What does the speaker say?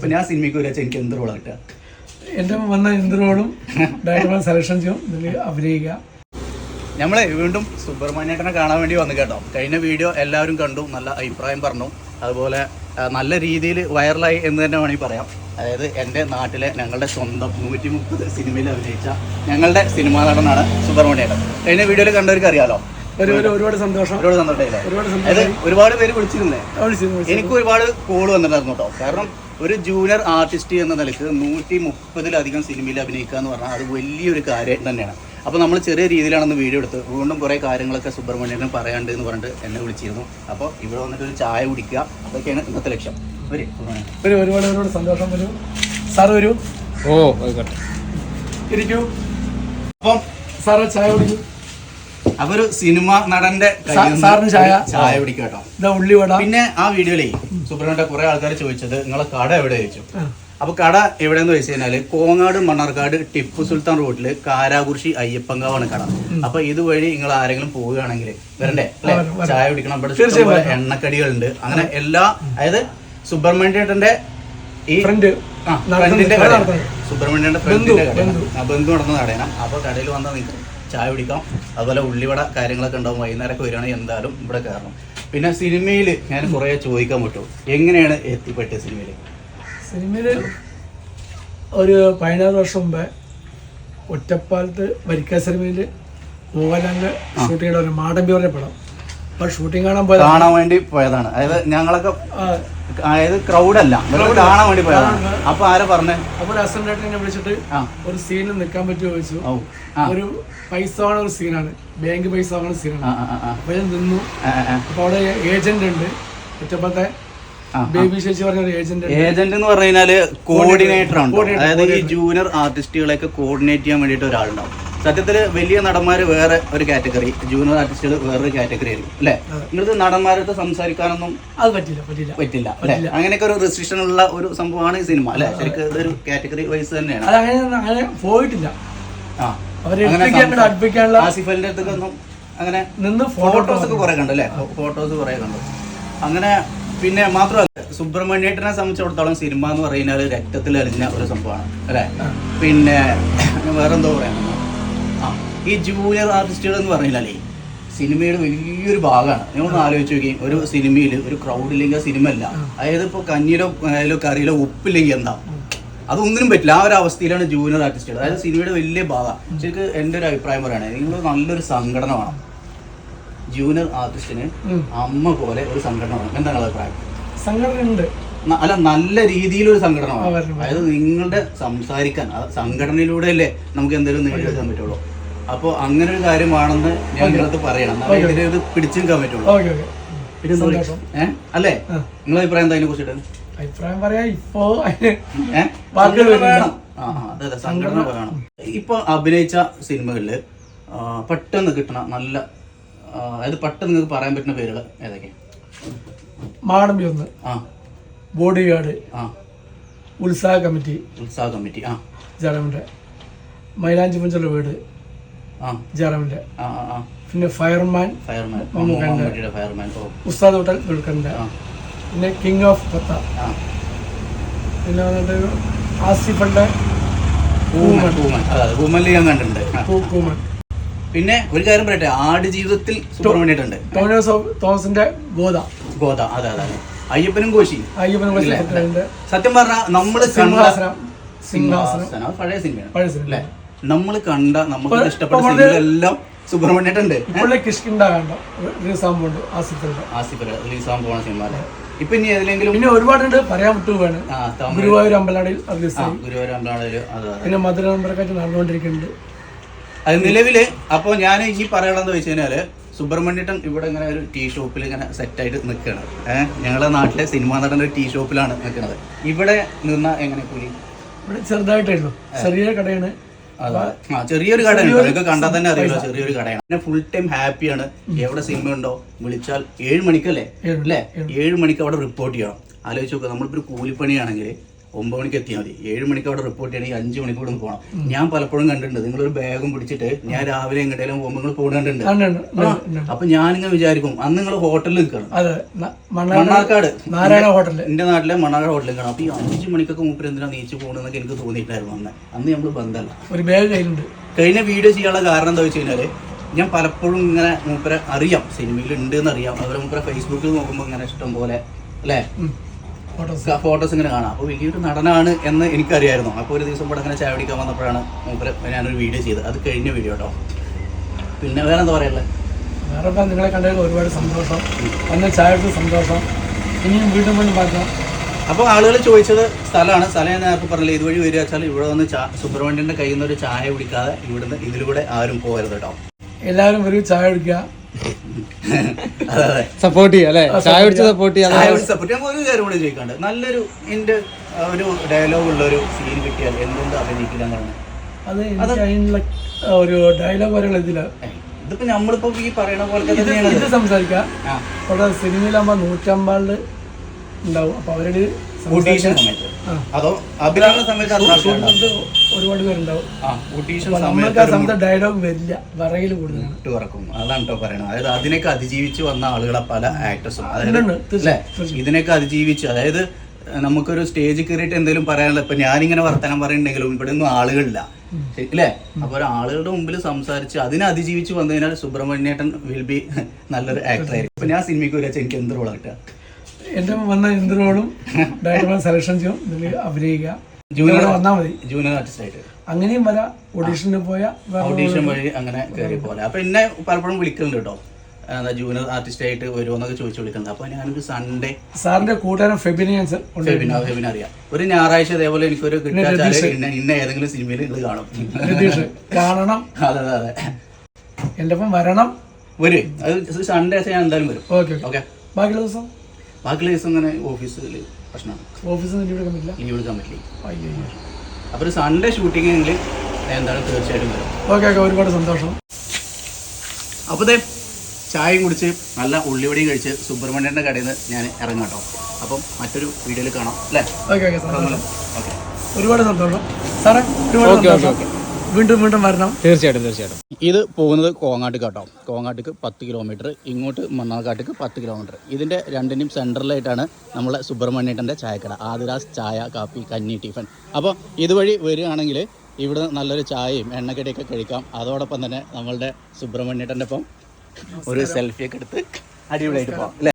അപ്പൊ ഞാൻ സിനിമയ്ക്ക് വരാച്ച എനിക്ക് എന്ത് റോളാണ് കിട്ടുക എന്റെ വന്ന എന്തിനോടും ഡയറക്ടർ സെലക്ഷൻ ചെയ്യും. ഇതിൽ അഭിനയിക്കുക നമ്മളെ വീണ്ടും സുബ്രഹ്മണ്യേട്ടനെ കാണാൻ വേണ്ടി വന്നു കേട്ടോ. കഴിഞ്ഞ വീഡിയോ എല്ലാവരും കണ്ടു. നല്ല അഭിപ്രായം പറഞ്ഞു. അതുപോലെ നല്ല രീതിയിൽ വൈറലായി എന്ന് തന്നെ വേണമെങ്കിൽ പറയാം. അതായത് എന്റെ നാട്ടിലെ ഞങ്ങളുടെ സ്വന്തം നൂറ്റി മുപ്പത് സിനിമയിൽ അഭിനയിച്ച ഞങ്ങളുടെ സിനിമാ നടനാണ് സുബ്രഹ്മണ്യേട്ടൻ. കഴിഞ്ഞ വീഡിയോയിൽ കണ്ടവർക്ക് അറിയാലോ ഒരുപാട് സന്തോഷം. ഒരുപാട് സന്തോഷം ഒരുപാട് പേര് വിളിച്ചിരുന്നേ. വിളിച്ചു വിളിച്ചു. എനിക്ക് ഒരുപാട് കോൾ വന്നിട്ടുണ്ടായിരുന്നു കേട്ടോ കാരണം ഒരു ജൂനിയർ ആർട്ടിസ്റ്റ് എന്ന നിലയ്ക്ക് നൂറ്റി മുപ്പതിലധികം സിനിമയിൽ അഭിനയിക്കുക എന്ന് പറഞ്ഞാൽ അത് വലിയൊരു കാര്യം തന്നെയാണ്. അപ്പോൾ നമ്മൾ ചെറിയ രീതിയിലാണെന്ന് വീഡിയോ എടുത്ത് വീണ്ടും കുറേ കാര്യങ്ങളൊക്കെ സുബ്രഹ്മണ്യനും പറയാണ്ട് എന്ന് പറഞ്ഞിട്ട് എന്നെ വിളിച്ചിരുന്നു. അപ്പോൾ ഇവിടെ വന്നിട്ട് ഒരു ചായ കുടിക്കുക. അതൊക്കെയാണ് ഇന്നത്തെ ലക്ഷ്യം. ഒരു ഒരുപാട് ഒരുപാട് സന്തോഷം വരും. സാർ വരൂ. ഓ ആയിക്കോട്ടെ. ഇരിക്കൂ. അപ്പം സാറ് ചായ കുടിക്കൂ. അപ്പോൾ ഒരു സിനിമ നടന്റെ സാറിന് ചായ? ചായ കേട്ടോ. ഇതാ ഉള്ളിവട. പിന്നെ ആ വീഡിയോയിലേ സുബ്രഹ്മണ്യ കുറെ ആൾക്കാർ ചോദിച്ചത് നിങ്ങളെ കട എവിടെ? ചോദിച്ചു. അപ്പൊ കട എവിടെയെന്ന് വെച്ച് കഴിഞ്ഞാൽ കോങ്ങാട് മണ്ണാർക്കാട് ടിപ്പു സുൽത്താൻ റോഡിൽ കാരാകുർശി അയ്യപ്പങ്കാവാണ് കട. അപ്പൊ ഇതുവഴി നിങ്ങൾ ആരെങ്കിലും പോവുകയാണെങ്കിൽ വരണ്ടേ? അല്ലെ. ചായ കുടിക്കണം. ഇവിടെ. എണ്ണക്കടികളുണ്ട്. അങ്ങനെ എല്ലാ അതായത് സുബ്രഹ്മണ്യേട്ടന്റെ ഈ ഫ്രണ്ട്. ആ, ഫ്രണ്ടിന്റെ സുബ്രഹ്മണ്യന്റെ ബന്ധു, ഫ്രണ്ടിന്റെ കടയാണ്. ബന്ധു. നടന്ന കടയാണ്. അപ്പൊ കടയിൽ വന്നാൽ നിങ്ങൾക്ക് ചായ കുടിക്കാം. അതുപോലെ ഉള്ളിവട കാര്യങ്ങളൊക്കെ ഉണ്ടാവും. വൈകുന്നേരമൊക്കെ വരികയാണെങ്കിൽ എന്തായാലും ഇവിടെ കയറണം. പിന്നെ സിനിമയിൽ ഞാൻ കുറേ ചോദിക്കാൻ പറ്റും. എങ്ങനെയാണ് എത്തിപ്പെട്ടത് സിനിമയിൽ സിനിമയിൽ ഒരു പതിനാറ് വർഷം മുമ്പേ ഒറ്റപ്പാലത്ത് വരിക്ക സിനിമയിൽ മോഹൻലാലിന്റെ ചെയ്ത ഒരു മാടമ്പി പറഞ്ഞ പടം. അപ്പോൾ ഷൂട്ടിംഗ് കാണാൻ പോയത് കാണാൻ വേണ്ടി പോയതാണ്. അതായത് ഞങ്ങളൊക്കെ അതായത് ക്രൗഡല്ല അല്ല. കാണാൻ വേണ്ടി പോയതാണ്. അപ്പൊ ആരാ പറഞ്ഞേ? അപ്പോൾ അസന്റായിട്ട് എന്നെ വിളിച്ചിട്ട് ഒരു സീനിൽ നിൽക്കാൻ പറ്റുമോ ചോദിച്ചു. ഒരു പൈസ വാങ്ങുന്ന ഒരു സീനാണ് ബാങ്ക് പൈസ വാങ്ങുന്ന സീനാണ് അപ്പൊ ഞാൻ നിന്നു. അപ്പൊ അവിടെ ഏജന്റ് ഉണ്ട്. ഒറ്റപ്പത്തെ ബേബി ശശി പറഞ്ഞ ഒരു ഏജന്റ് ഏജന്റ് എന്ന് പറഞ്ഞു കഴിഞ്ഞാൽ കോർഡിനേറ്റർ ആണ് അതായത് ഈ ജൂനിയർ ആർട്ടിസ്റ്റുകളെയൊക്കെ കോർഡിനേറ്റ് ചെയ്യാൻ വേണ്ടിയിട്ട് ഒരാളുണ്ടാവും. സത്യത്തിൽ വലിയ നടന്മാര് വേറെ ഒരു കാറ്റഗറി ജൂനിയർ ആർട്ടിസ്റ്റുകൾ വേറൊരു കാറ്റഗറി ആയിരിക്കും അല്ലെ? നിങ്ങൾക്ക് നടന്മാരടുത്ത് സംസാരിക്കാനൊന്നും അത് പറ്റില്ല പറ്റില്ല. പറ്റില്ല അല്ലെ? അങ്ങനെയൊക്കെ ഒരു റെസ്ട്രിക്ഷൻ ഉള്ള ഒരു സംഭവമാണ് ഈ സിനിമ അല്ലെ? ശരിക്കും ഇതൊരു കാറ്റഗറി വൈസ് തന്നെയാണ്. അങ്ങനെ പോയിട്ടില്ല. ആ. അടുത്തൊന്നും അങ്ങനെ നിന്ന് ഫോട്ടോസ് ഒക്കെ കുറെ കണ്ടു അല്ലേ? ഫോട്ടോസ് കുറെ കണ്ടു. അങ്ങനെ പിന്നെ മാത്രമല്ല സുബ്രഹ്മണ്യേട്ടനെ സംബന്ധിച്ചിടത്തോളം സിനിമ എന്ന് പറയുന്നത് രക്തത്തിൽ അലിഞ്ഞ ഒരു സംഭവമാണ് അല്ലേ? പിന്നെ വേറെന്തോ പറയാൻ ആ ഈ ജൂനിയർ ആർട്ടിസ്റ്റുകൾ എന്ന് പറഞ്ഞാലേ സിനിമയുടെ വലിയൊരു ഭാഗമാണ്. നിങ്ങളൊന്ന് ആലോചിച്ച് നോക്കി ഒരു സിനിമയിൽ ഒരു ക്രൗഡ് ഇല്ലെങ്കിൽ ആ സിനിമ അല്ല. അതായത് ഇപ്പോൾ കഞ്ഞിയിലോ അതിലോ കറിയിലോ ഉപ്പില്ലെങ്കിൽ എന്താ? അതൊന്നിനും പറ്റില്ല. ആ ഒരു അവസ്ഥയിലാണ് ജൂനിയർ ആർട്ടിസ്റ്റുകൾ അതായത് സിനിമയുടെ വലിയ ഭാഗം. ശരിക്കും എന്റെ ഒരു അഭിപ്രായം പറയുകയാണെങ്കിൽ നിങ്ങൾ നല്ലൊരു സംഘടന വേണം. ജൂനിയർ ആർട്ടിസ്റ്റിന് അമ്മ പോലെ ഒരു സംഘടന വേണം. എന്താണ് അഭിപ്രായം? സംഘടന ഉണ്ട്. അല്ല നല്ല രീതിയിലൊരു സംഘടന വേണം. അതായത് നിങ്ങളുടെ സംസാരിക്കാൻ സംഘടനയിലൂടെ അല്ലേ നമുക്ക് എന്തെങ്കിലും നേടിയെടുക്കാൻ പറ്റുള്ളൂ. അപ്പോൾ അങ്ങനെ ഒരു കാര്യമാണെന്ന് ഞാൻ നിങ്ങളത് പറയണം. ഇതിനെ ഇത് പിടിച്ചും നിൽക്കാൻ പറ്റുള്ളൂ. പിന്നെ എന്താ പറയുക? ഏ? അല്ലേ. നിങ്ങളെ അഭിപ്രായം എന്താ അതിനെ കുറിച്ചിട്ട് അഭിപ്രായം പറയാ ഇപ്പോ ഏ? സംഘടന വരുന്നില്ല. വേണം. ആ, ആ, അതെ, അതെ, സംഘടന വേണം. ഇപ്പൊ അഭിനയിച്ച സിനിമകളിൽ ആ, പെട്ടെന്ന് കിട്ടണ നല്ല ആ, അതായത് പെട്ടെന്ന് നിങ്ങൾക്ക് പറയാൻ പറ്റുന്ന പേരുകൾ ഏതൊക്കെ മാടമ്പി ഒന്ന് ആ. ബോഡി ഗാർഡ് ആ. ഉത്സാഹ കമ്മിറ്റി ഉത്സാഹ കമ്മിറ്റി ആ. ജാറമിന്റെ മൈലാഞ്ചി പുഞ്ചുള്ള വീട് ആ. പിന്നെ fireman fireman. Fireman. Ustad hotel ദുൽഖറിന്റെ പിന്നെ കിങ് ഓഫ് പത്ത പിന്നെ വന്നിട്ട് ആസിഫിന്റെ ഞാൻ കണ്ടിട്ടുണ്ട്. ആ. കൂമൻ. പിന്നെ ഒരു കാര്യം പറയട്ടെ ആട് ജീവിതത്തിൽ തോമസിന്റെ ഗോദ. ഗോദ അതെ അതെ അയ്യപ്പനും കോശി. അയ്യപ്പനും കോശി സത്യം പറഞ്ഞാൽ നമ്മൾ സിംഹാസനം. സിംഹാസനം. പഴയ സിനിമയാണ്. പഴയ സിനിമ അല്ലേ? നമ്മൾ കണ്ട നമുക്ക് ഇഷ്ടപ്പെട്ട എല്ലാം സംഭവം ഉണ്ട് ആസിഫിന്റെ. ആസിഫ് റിലീസ് ആവാൻ പോണ സിനിമ അല്ലേ? ഇപ്പൊ ഇനി ഏതിലെങ്കിലും പിന്നെ ഒരുപാടുണ്ട് പറയാൻ ആ ഗുരുവായൂർ അമ്പലനടയിൽ റിലീസ് ഗുരുവായൂർ അമ്പലാടിയിൽ പിന്നെ മധുര നമ്പറൊക്കെ നടന്നുകൊണ്ടിരിക്കുന്നുണ്ട്. അത് നിലവിൽ അപ്പൊ ഞാൻ ഈ പറയണമെന്ന് വെച്ച് കഴിഞ്ഞാൽ സുബ്രഹ്മണ്യട്ടൻ ഇവിടെ ഇങ്ങനെ ഒരു ടീ ഷോപ്പിൽ ഇങ്ങനെ സെറ്റായിട്ട് നിൽക്കുകയാണ് ഏഹ് ഞങ്ങളുടെ നാട്ടിലെ സിനിമ നടന്റെ ഒരു ടീ ഷോപ്പിലാണ് നിൽക്കുന്നത് ഇവിടെ നിന്ന എങ്ങനെ കൂലി? ഇവിടെ ചെറുതായിട്ടേ ഉള്ളൂ. ചെറിയ കടയാണ്. ചെറിയൊരു കടയാണ് നിങ്ങൾക്ക് കണ്ടാൽ തന്നെ അറിയാലോ ചെറിയൊരു കടയാണ്. പിന്നെ ഫുൾ ടൈം ഹാപ്പിയാണ് എവിടെ സിനിമ ഉണ്ടോ വിളിച്ചാൽ ഏഴ് മണിക്കല്ലേ? അല്ലേ? ഏഴ് മണിക്ക് അവിടെ റിപ്പോർട്ട് ചെയ്യണം. ആലോചിച്ച് നോക്കുക നമ്മളിപ്പോ ഒരു കൂലിപ്പണിയാണെങ്കിൽ ഒമ്പത് മണിക്ക് എത്തിയാൽ മതി. ഏഴ് മണിക്ക് അവിടെ റിപ്പോർട്ട് ചെയ്യണമെങ്കിൽ അഞ്ച് മണിക്കൂർ പോകണം ഞാൻ പലപ്പോഴും കണ്ടിട്ടുണ്ട്. നിങ്ങളൊരു ബാഗും പിടിച്ചിട്ട് ഞാൻ രാവിലെ എങ്ങോട്ടേലും പോകുമ്പോൾ നിങ്ങൾ ഉണ്ട്. അപ്പൊ ഞാനിങ്ങനെ വിചാരിക്കും അന്ന് നിങ്ങൾ ഹോട്ടലിൽ നിൽക്കണം. മണ്ണാർക്കാട് നാരായണ ഹോട്ടൽ എന്റെ നാട്ടിലെ മണ്ണാർക്കാട് ഹോട്ടലിൽ കാണാം അപ്പൊ ഈ അഞ്ച് മണിക്കൊക്കെ മൂപ്പര് എന്തിനാ നീച്ചു പോകണമെന്നൊക്കെ എനിക്ക് തോന്നിയിട്ടായിരുന്നു അന്ന്. അന്ന് നമ്മൾ ബന്ധമല്ല ഒരു ബാഗ് കയ്യിലുണ്ട്. കഴിഞ്ഞ വീഡിയോ ചെയ്യാനുള്ള കാരണം എന്താ വെച്ച് കഴിഞ്ഞാൽ ഞാൻ പലപ്പോഴും ഇങ്ങനെ മൂപ്പരെ അറിയാം. സിനിമയിൽ ഉണ്ട് എന്ന് അറിയാം അതുപോലെ മൂപ്പരെ ഫേസ്ബുക്കിൽ നോക്കുമ്പോൾ ഇങ്ങനെ ഇഷ്ടം പോലെ അല്ലേ? ഫോട്ടോസ് ഫോട്ടോസ് ഇങ്ങനെ കാണാം അപ്പോൾ വലിയൊരു നടനാണ് എന്ന് എനിക്കറിയായിരുന്നു അപ്പോൾ ഒരു ദിവസം ഇവിടെ ഇങ്ങനെ ചായ പിടിക്കാൻ വന്നപ്പോഴാണ് മൂപ്പര് ഞാനൊരു വീഡിയോ ചെയ്തത് അത് കഴിഞ്ഞ വീഡിയോ കേട്ടോ പിന്നെ വേറെ എന്താ പറയാനുള്ളത് വേറെ ഇപ്പം നിങ്ങളെ കണ്ടതിൽ ഒരുപാട് സന്തോഷം അന്ന് ചായ എടുത്ത സന്തോഷം ഇനിയും വീണ്ടും വീണ്ടും பார்க்கலாம் അപ്പോൾ ആളുകൾ ചോദിച്ചത് സ്ഥലമാണ് സ്ഥലം ഞാൻ നേരത്തെ പറഞ്ഞില്ല ഇതുവഴി വരിക വെച്ചാൽ ഇവിടെ വന്ന് ചാ സുബ്രഹ്മണ്യൻ്റെ കയ്യിൽ നിന്ന് ഒരു ചായ കുടിക്കാതെ ഇവിടുന്ന് ഇതിലൂടെ ആരും പോകരുത് കേട്ടോ എല്ലാവരും ഒരു ചായ കുടിക്കുക അതെ അതെ സപ്പോർട്ട് ചെയ്യാം അല്ലേ? ചായ കുടിച്ച് സപ്പോർട്ട് ചെയ്യാം ചെയ്യാൻ ഒരു കാര്യം കൂടി ചോദിക്കാണ്ട് നല്ലൊരു എന്റെ ഒരു ഡയലോഗ് ഉള്ള ഒരു സീൻ കിട്ടിയാൽ എന്തുകൊണ്ട് അഭിനയിക്കില്ല എന്നാണ്? അത് അതിനുള്ള ഒരു ഡയലോഗ് വരെയുള്ള ഇതിൽ. ഇതിപ്പോ നമ്മളിപ്പോ ഈ പറയണ പോലെ തന്നെയാണ് ഇത് സംസാരിക്കാം. അവിടെ സിനിമയിലാകുമ്പോ നൂറ്റമ്പാളിൽ ഉണ്ടാവും. അപ്പൊ അവരുടെ ഓഡീഷൻ സമയത്ത്. അതോ അഭിനയ സമയത്ത് ഒരുപാട് പേരുണ്ടാവും. ഓഡീഷൻ നമ്മൾക്ക് ആ സമയത്ത് ഡയലോഗ് വരില്ല. വിറയിൽ കൂടുതലാണ് ഇട്ട് പറക്കും അതാണ് കേട്ടോ പറയണത്. അതായത് അതിനൊക്കെ അതിജീവിച്ച് വന്ന ആളുകളെ പല ആക്ടേഴ്സും അതായത് ഇതിനൊക്കെ അതിജീവിച്ച് അതായത് നമുക്കൊരു സ്റ്റേജ് കയറിയിട്ട് എന്തെങ്കിലും പറയാനുള്ള ഇപ്പൊ ഞാനിങ്ങനെ വർത്തമാനം പറയുന്നുണ്ടെങ്കിലും ഇവിടെ ഒന്നും ആളുകളില്ല അല്ലേ? അപ്പൊ ആളുകളുടെ മുമ്പിൽ സംസാരിച്ച് അതിനെ അതിജീവിച്ച് വന്നു കഴിഞ്ഞാൽ സുബ്രഹ്മണ്യേട്ടൻ വിൽ ബി നല്ലൊരു ആക്ടർ ആയിരിക്കും. ഇപ്പൊ ഞാൻ സിനിമയ്ക്ക് വരാച്ച എനിക്ക് എന്ത് റോളാ കിട്ടുക? എന്റെ വന്ന എന്തിനോടും ഡയറക്ടർ സെലക്ഷൻ ചെയ്യും. അഭിനയിക്കുക. അങ്ങനെയും വരാം. ഓഡീഷന് പോയാൽ ഓഡീഷൻ വഴി അങ്ങനെ കയറി പോലെ അപ്പൊ എന്നെ പലപ്പോഴും വിളിക്കുന്നുണ്ട് കേട്ടോ. എന്താ ജൂനിയർ ആർട്ടിസ്റ്റ് ആയിട്ട് വരുമോ എന്നൊക്കെ ചോദിച്ചു വിളിക്കുന്നത് അപ്പൊ ഞാനൊരു സൺഡേ സാറിന്റെ കൂട്ടുകാരൻ ഫെബിന ഫെബിന അറിയാം. ഒരു ഞായറാഴ്ച അതേപോലെ എനിക്കൊരു കിട്ടാച്ചാൽ ഇന്ന ഏതെങ്കിലും സിനിമയിൽ നിങ്ങൾ കാണും. കാണണം. അതെ അതെ അതെ. എന്റെ ഒപ്പം വരണം. വരും. അത് സൺഡേ ഞാൻ എന്തായാലും വരും. Okay okay. ബാക്കിയുള്ള ദിവസം ബാക്കിയുള്ള ദിവസം അങ്ങനെ ഓഫീസിൽ പ്രശ്നമാണ് ഓഫീസിൽ നിന്ന് ലീവ് എടുക്കാൻ പറ്റില്ല? ലീവ് എടുക്കാൻ പറ്റില്ല. അയ്യോ അപ്പോൾ ഒരു സൺഡേ ഷൂട്ടിംഗ് എങ്കിൽ ഞാൻ എന്തായാലും തീർച്ചയായിട്ടും വരും. ഓക്കെ ഓക്കെ ഒരുപാട് സന്തോഷം. അപ്പോൾ ദേ ചായയും കുടിച്ച് നല്ല ഉള്ളിവടിയും കഴിച്ച് സുബ്രഹ്മണ്യന്റെ കടയിൽ നിന്ന് ഞാൻ ഇറങ്ങാം കേട്ടോ. അപ്പം മറ്റൊരു വീഡിയോയിൽ കാണാം അല്ലേ? ഓക്കെ ഓക്കെ സന്തോഷം. ഓക്കെ. ഒരുപാട് സന്തോഷം. സാറേ ഒരുപാട് ഓക്കെ, ഓക്കെ, വീണ്ടും വീണ്ടും വരണം. തീർച്ചയായിട്ടും തീർച്ചയായിട്ടും. ഇത് പോകുന്നത് കോങ്ങാട്ട് കേട്ടോ കോങ്ങാട്ടിക്ക് പത്ത് കിലോമീറ്റർ ഇങ്ങോട്ട് മണ്ണാർക്കാട്ടിക്ക് പത്ത് കിലോമീറ്റർ ഇതിന്റെ രണ്ടിനും സെന്ററിലായിട്ടാണ് നമ്മളെ സുബ്രഹ്മണ്യേട്ടന്റെ ചായക്കട ആദിരാസ് ചായ കാപ്പി കഞ്ഞി ടിഫൻ. അപ്പോൾ ഇതുവഴി വരികയാണെങ്കിൽ ഇവിടെ നല്ലൊരു ചായയും എണ്ണക്കടിയൊക്കെ കഴിക്കാം. അതോടൊപ്പം തന്നെ നമ്മളുടെ സുബ്രഹ്മണ്യേട്ടന്റെ ഒപ്പം ഒരു സെൽഫിയൊക്കെ എടുത്ത് അടിപൊളിയായിട്ട് പോകാം അല്ലേ?